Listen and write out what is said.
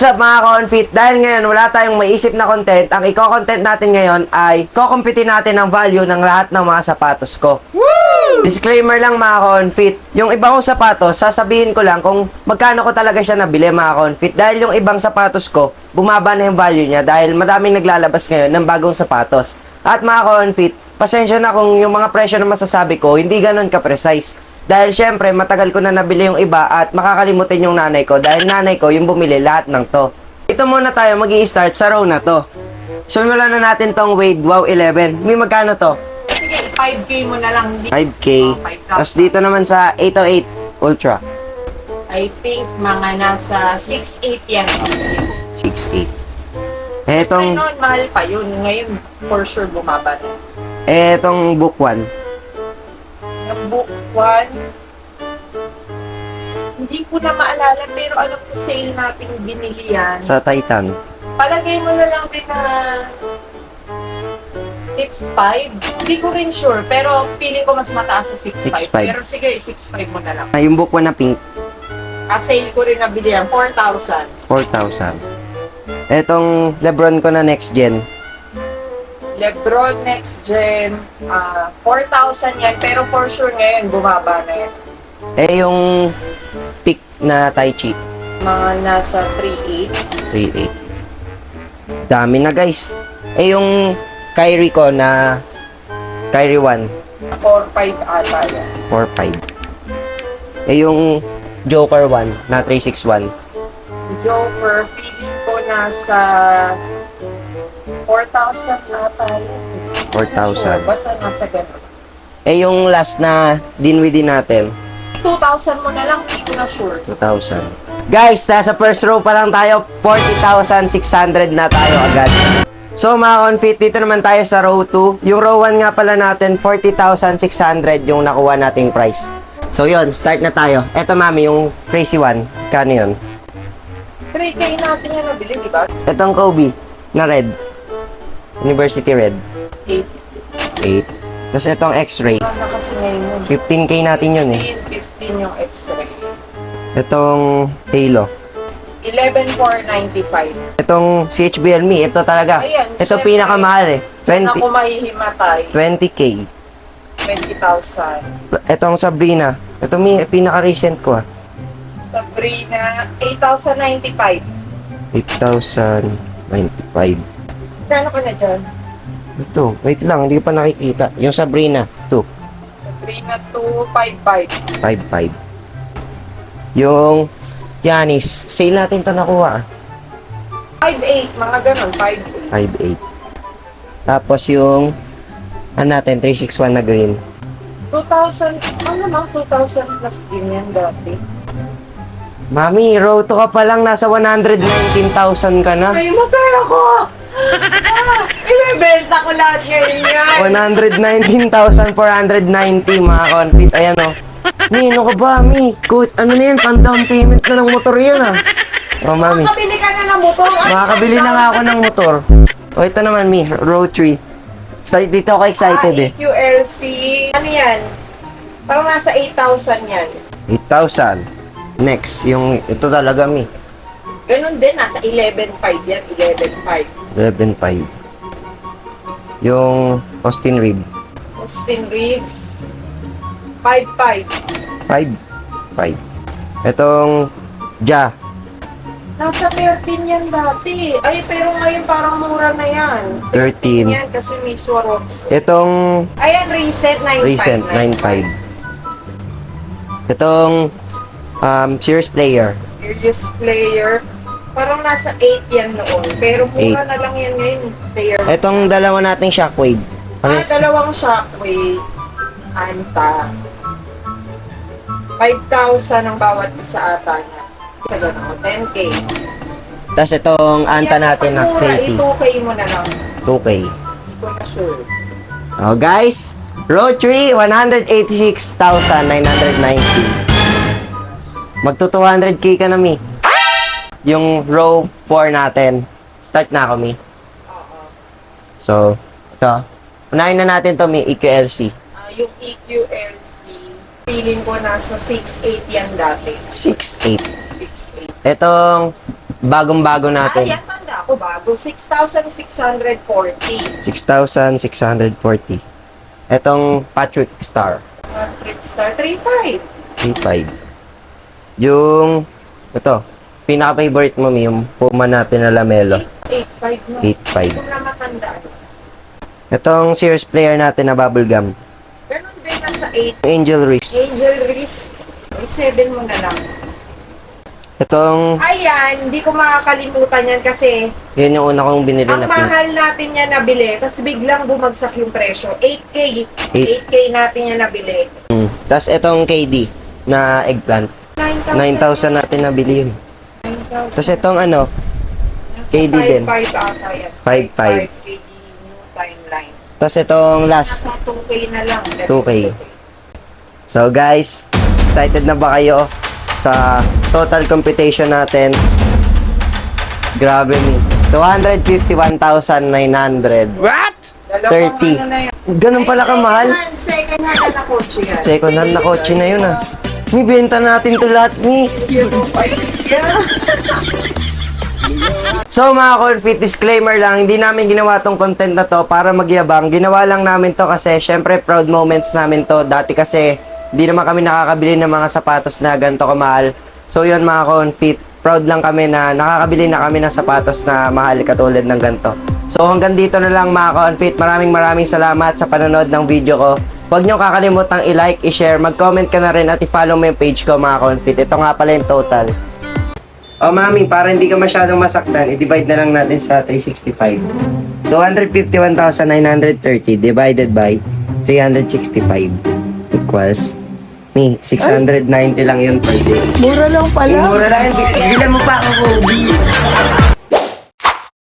What's up mga ka-onfit? Dahil ngayon wala tayong maisip na content, ang i-content natin ngayon ay kukumpitin natin ang value ng lahat ng mga sapatos ko. Disclaimer lang mga ka-onfit, yung ibang kong sapatos, sasabihin ko lang kung magkano ko talaga siya nabili mga ka-onfit. Dahil yung ibang sapatos ko, bumaba na yung value niya dahil madaming naglalabas ngayon ng bagong sapatos. At mga ka-onfit, pasensya na kung yung mga presyo na masasabi ko, hindi ganun ka-precise. Dahil syempre, matagal ko na nabili yung iba at makakalimutin yung nanay ko dahil nanay ko yung bumili lahat ng to. Ito muna tayo mag start sa row na to. Simulan na natin tong Wade Wow 11. May magkano to? Sige, 5K mo na lang. Hindi. 5K. Oh, 5,000. Tapos dito naman sa 808 Ultra. I think mga nasa 6'8 yan. 6.8. Ay, Etong, noon, mahal pa yun. Ngayon, for sure, bumaba na. etong book 1. Yung book 1, hindi ko na maalala, pero alam ko sale nating binili yan. Sa Titan. Palagay mo na lang din na 6'5". Hindi ko rin sure, pero feeling ko mas mataas sa 6'5". 6'5". Pero sige, 6'5 mo na lang. Ah, yung book 1 na pink, Ah, sale ko rin nabili yan, 4,000. 4,000. Etong Lebron ko na next gen, Lebron Next Gen, ah 4,000 yan, pero for sure ngayon, bumaba na yan. eh yung pick na Tai Chi, Mga nasa 3,800. 3.8. Dami na guys. Eh yung Kyrie ko na Kyrie 1, 4,500 ata yan. 4.5. Eh yung Joker 1 na 361, Joker, feeling ko nasa 4,000 ata yan. 4,000. Sure, basta nasa ganun. Eh yung last na dinwidi natin, 2,000 mo na lang, hindi ko na sure. 2,000. Guys, nasa first row pa lang tayo, 40,600 na tayo agad. So mga confit, dito naman tayo sa row 2. Yung row 1 nga pala natin, 40,600 yung nakuha nating price. So yun, start na tayo. Eto mami, yung crazy one. Kano yun? 3K natin yan nabili, di ba? Etong Kobe, na red. University red. 8. 8. Tapos etong X-ray. Ano kasi ngayon yun? 15k natin yun eh. 15, 15 yung x-ray. Etong Halo. 11,495. Etong CHBL Me, ito talaga. Ayan, ito syempre. pinakamahal eh. Saan 20, ako mahihimatay? 20k. 20,000. Etong Sabrina. Ito mi pinaka-recent ko ah. Sabrina, 8,095. 8,095. Gano'n ka na dyan? Ito, wait lang, hindi ko pa nakikita. Yung Sabrina, 2, Sabrina, 255. 55. Yung Yanis, sale natin to nakuha ah. 58, mga ganon, 58. 58. Tapos yung ano natin, 361 na green. 2,000, ano naman, 2,000 plus din yan dati. Mami, row to ka pa lang, nasa 119,000 ka na. Ay, matay ako! Ah, ibebenta ko lahat ngayon yan. 119,490 mga confit. Ayan o. Mi, ano ka ba, Mi? Good. Ano na yan? Pan-down payment na ng motor yan ah. Oh, mami. Makabili ka na ng motor. Ay, Makakabili na nga ako ng motor. O, ito naman, Mi. Road 3. So, dito ako excited ah, eh. EQLC, ano yan? Parang nasa 8,000 yan. 8,000. Next, yung ito talaga, Mi. Ganon din, nasa 11.5 yan, 11.5. 11,500. Yung Austin Rib. Austin Reeves, 5.5. 5. 5. Itong Ja. Nasa 13 yan dati. Ay, pero ngayon parang mura na yan. 13. Yan, kasi may Swarovski. Itong Ayan, reset, 9.5. recent 9.5. Itong um, Cheers Player. Serious player. Parang nasa 8 yan noon. Pero mura na lang yan ngayon. Player. Itong dalawa nating Shockwave. Ah, dalawang shockwave. Anta. 5,000 ang bawat isa ata niya. Sa ganun, 10K. Tapos itong anta Yan, natin na pag mura, Creative. 2K mo na lang. 2K. Hindi ko na sure. Oh, guys. Road 3, 186,990. Magto 200k ka na, Mi. Yung row 4 natin. Start na ako, Mi. Oo. So, ito. Unahin na natin to, Mi, EQLC. Ah, yung EQLC, feeling ko nasa 6'8 yan dati. 6.8. 6'8. Itong bagong-bago Ah, natin. yan, tanda ako bago. 6,640. 6,640. Etong Patrick Star. 100 star. 3,500. 3.5. Yung, ito, pinaka-favorite mo, Mi, yung Puma natin na lamelo. 8,500 no? 8.5. Kung na matandaan. Itong Sears player natin na bubblegum. Ganon din nasa 8. Angel Reese. Angel Reese. Ay, 7 mo na lang. Itong, Ayan, hindi ko makakalimutan yan kasi yun yung una kong binili ang na pink. mahal natin yan nabili, tapos biglang bumagsak yung presyo. 8K. Eight. 8K natin yan nabili. Mm. Tapos itong KD na eggplant. 9,000 natin nabili yun. 9,000. Tapos itong ano, KD din. 5 ata yan. 5,500. 5 KD new timeline. tapos itong last. Nasa 2K na lang. 2K. So guys, excited na ba kayo sa total computation natin? Grabe ni. 251,900. What? 30. Ano na yan. Ganun pala kamahal? Second hand na kotse yan. Second hand na kotse na yun ah. Ni benta natin to lahat ni. Euro 5. Yeah. So mga confit, disclaimer lang, hindi namin ginawa tong content na to para magyabang. Ginawa lang namin to kasi syempre proud moments namin to. Dati kasi hindi naman kami nakakabili ng mga sapatos na ganito kamahal. So yun mga confit, proud lang kami na nakakabili na kami ng sapatos na mahal katulad ng ganito. So hanggang dito na lang mga confit. Maraming maraming salamat sa panonood ng video ko. Huwag nyo kakalimutang i-like, i-share, mag-comment ka na rin at i-follow mo yung page ko mga confit. Ito nga pala yung total. Oh, mami, para hindi ka masyadong masaktan, i-divide na lang natin sa 365. 251,930 divided by 365 equals ni 690 lang yun per day. Mura lang Mura lang, bilan mo pa ako, Kobe.